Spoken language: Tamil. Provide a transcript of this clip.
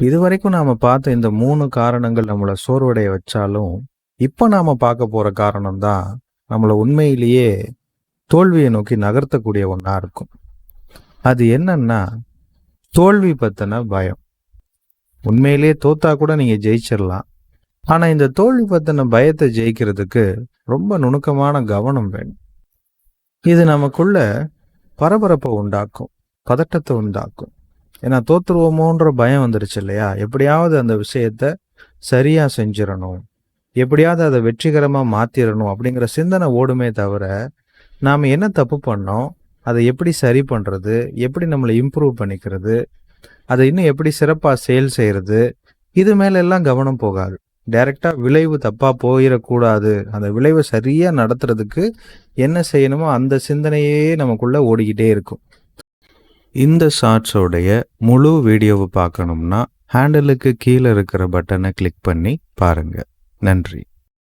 இதுவரைக்கும் நாம் நாம பார்த்த இந்த மூணு காரணங்கள் நம்மளை சோர்வடைய வச்சாலும் இப்போ நாம பார்க்க போற காரணம் தான் நம்மளை உண்மையிலேயே தோல்வியை நோக்கி நகர்த்தக்கூடிய ஒன்றா இருக்கும். அது என்னன்னா தோல்வி பத்தின பயம். உண்மையிலேயே தோத்தா கூட நீங்க ஜெயிச்சிடலாம் ஆனா இந்த தோல்வி பத்தின பயத்தை ஜெயிக்கிறதுக்கு ரொம்ப நுணுக்கமான கவனம் வேணும். இது நமக்குள்ள பரபரப்பை உண்டாக்கும் பதட்டத்தை உண்டாக்கும். ஏன்னா தோத்துருவோமோன்ற பயம் வந்துருச்சு இல்லையா? எப்படியாவது அந்த விஷயத்த சரியாக செஞ்சிடணும் எப்படியாவது அதை வெற்றிகரமாக மாற்றிடணும் அப்படிங்கிற சிந்தனை ஓடுமே தவிர நாம் என்ன தப்பு பண்ணோம்? அதை எப்படி சரி பண்ணுறது எப்படி நம்மளை இம்ப்ரூவ் பண்ணிக்கிறது? அதை இன்னும் எப்படி சிறப்பாக சேல் செய்கிறது இது மேலே எல்லாம் கவனம் போகாது. டைரெக்டாக விளைவு தப்பாக போயிடக்கூடாது அந்த விளைவை சரியாக நடத்துறதுக்கு என்ன செய்யணுமோ அந்த சிந்தனையே நமக்குள்ளே ஓடிக்கிட்டே இருக்கும். இந்த ஷார்ட்ஸோடைய முழு வீடியோவை பார்க்கணும்னா ஹேண்டலுக்கு கீழே இருக்கிற பட்டனை கிளிக் பண்ணி பாருங்க. நன்றி.